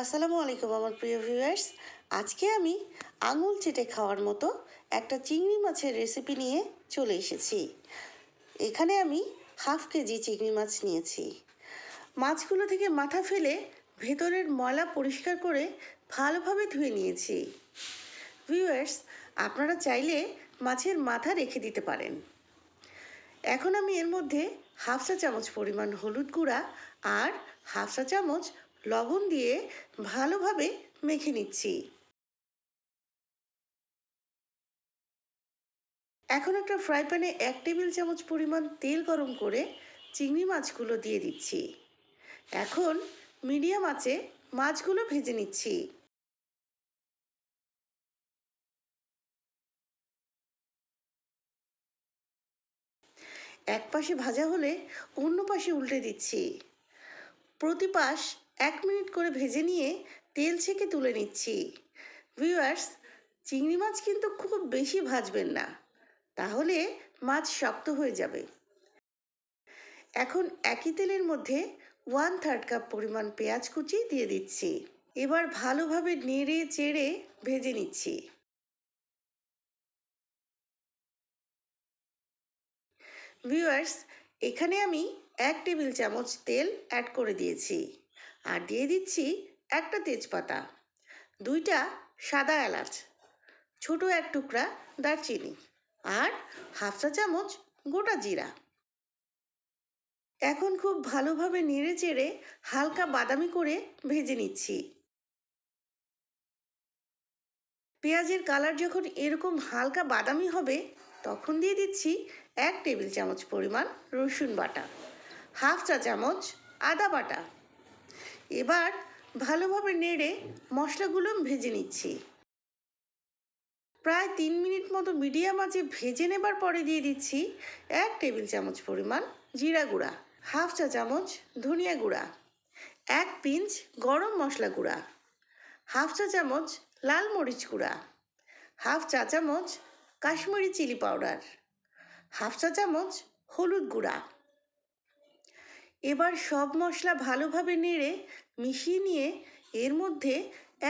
আসসালামু আলাইকুম, আমার প্রিয় ভিউয়ার্স আজকে আমি আঙুল চেটে খাওয়ার মতো একটা চিংড়ি মাছের রেসিপি নিয়ে চলে এসেছি। এখানে আমি হাফ কেজি চিংড়ি মাছ নিয়েছি। মাছগুলো থেকে মাথা ফেলে ভেতরের ময়লা পরিষ্কার করে ভালোভাবে ধুয়ে নিয়েছি। ভিউয়ার্স আপনারা চাইলে মাছের মাথা রেখে দিতে পারেন। এখন আমি এর মধ্যে হাফ চা চামচ পরিমাণ হলুদ গুঁড়া আর হাফ চা চামচ লবণ দিয়ে ভালোভাবে মেখে নিচ্ছি। এখন একটা ফ্রাই প্যানে এক টেবিল চামচ পরিমাণ তেল গরম করে চিংড়ি মাছগুলো দিয়ে দিচ্ছি। এখন মিডিয়াম আঁচে মাছগুলো ভেজে নিচ্ছি। এক পাশে ভাজা হলে অন্য পাশে উল্টে দিচ্ছি। প্রতি পাশ এক মিনিট করে ভেজে নিয়ে তেল ছেঁকে তুলে নিচ্ছি। ভিউয়ার্স চিংড়ি মাছ কিন্তু খুব বেশি ভাজবেন না। তাহলে মাছ শক্ত হয়ে যাবে। এখন একই তেলের মধ্যে ওয়ান থার্ড কাপ পরিমাণ পেঁয়াজ কুচি দিয়ে দিচ্ছি। এবার ভালোভাবে নেড়ে চেড়ে ভেজে নিচ্ছি। ভিউয়ার্স এখানে আমি এক টেবিল চামচ তেল অ্যাড করে দিয়েছি। আর দিয়ে দিচ্ছি একটা তেজপাতা, দুইটা সাদা এলাচ, ছোট এক টুকরা দারচিনি আর হাফ চা চামচ গোটা জিরা। এখন খুব ভালোভাবে নেড়ে চেড়ে হালকা বাদামি করে ভেজে নিচ্ছি। পেঁয়াজের কালার যখন এরকম হালকা বাদামি হবে, তখন দিয়ে দিচ্ছি এক টেবিল চামচ পরিমাণ রসুন বাটা, হাফ চা চামচ আদা বাটা। এবার ভালোভাবে নেড়ে মশলাগুলো ভেজে নিচ্ছি। প্রায় তিন মিনিট মতো মিডিয়াম আঁচে ভেজে নেবার পরে দিয়ে দিচ্ছি এক টেবিল চামচ পরিমাণ জিরা গুঁড়া, হাফ চা চামচ ধনিয়া গুঁড়া, এক পিঞ্চ গরম মশলা গুঁড়া, হাফ চা চামচ লাল মরিচ গুঁড়া, হাফ চা চামচ কাশ্মীরি চিলি পাউডার, হাফ চা চামচ হলুদ গুঁড়া। এবার সব মশলা ভালোভাবে নেড়ে মিশিয়ে নিয়ে এর মধ্যে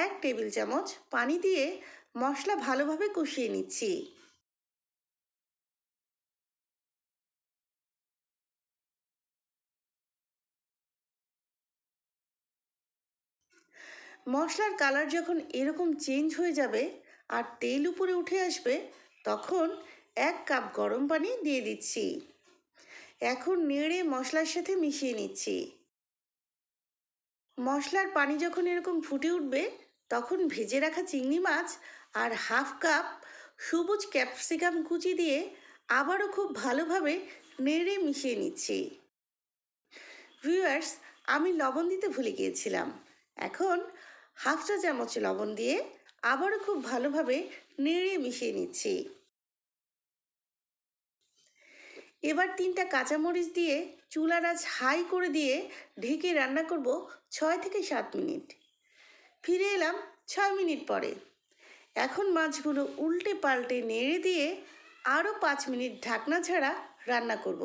এক টেবিল চামচ পানি দিয়ে মশলা ভালোভাবে কষিয়ে নিচ্ছি। মশলার কালার যখন এরকম চেঞ্জ হয়ে যাবে আর তেল উপরে উঠে আসবে, তখন এক কাপ গরম পানি দিয়ে দিচ্ছি। এখন নেড়ে মশলার সাথে মিশিয়ে নিচ্ছি। মশলার পানি যখন এরকম ফুটে উঠবে, তখন ভেজে রাখা চিংড়ি মাছ আর হাফ কাপ সবুজ ক্যাপসিকাম কুচি দিয়ে আবারও খুব ভালোভাবে নেড়ে মিশিয়ে নিচ্ছি। ভিউয়ার্স, আমি লবণ দিতে ভুলে গিয়েছিলাম। এখন হাফ চা চামচ লবণ দিয়ে আবারও খুব ভালোভাবে নেড়ে মিশিয়ে নিচ্ছি। এবার তিনটা কাঁচামরিচ দিয়ে চুলার আঁচ হাই করে দিয়ে ঢেকে রান্না করব ছয় থেকে সাত মিনিট। ফিরে এলাম ছয় মিনিট পরে। এখন মাছগুলো উল্টে পাল্টে নেড়ে দিয়ে আরও পাঁচ মিনিট ঢাকনা ছাড়া রান্না করব।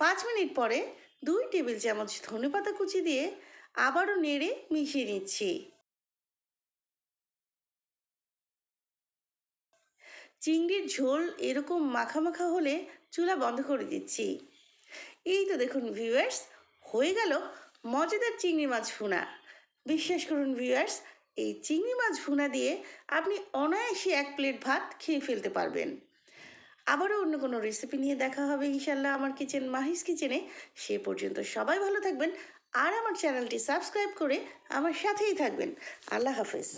পাঁচ মিনিট পরে দুই টেবিল চামচ ধনেপাতা কুচি দিয়ে আবারও নেড়ে মিশিয়ে নিচ্ছি। চিংড়ির ঝোল এরকম মাখা মাখা হলে চুলা বন্ধ করে দিচ্ছি। এই তো দেখুন ভিউয়ার্স হয়ে গেল মজাদার চিংড়ি মাছ ভুনা। বিশ্বাস করুন ভিউয়ার্স এই চিংড়ি মাছ ভুনা দিয়ে আপনি অনায়াসে এক প্লেট ভাত খেয়ে ফেলতে পারবেন। আবারও অন্য কোনো রেসিপি নিয়ে দেখা হবে ইনশাল্লাহ আমার কিচেন মাহিস কিচেনে সে পর্যন্ত সবাই ভালো থাকবেন আর আমার চ্যানেলটি সাবস্ক্রাইব করে আমার সাথেই থাকবেন। আল্লাহ হাফেজ।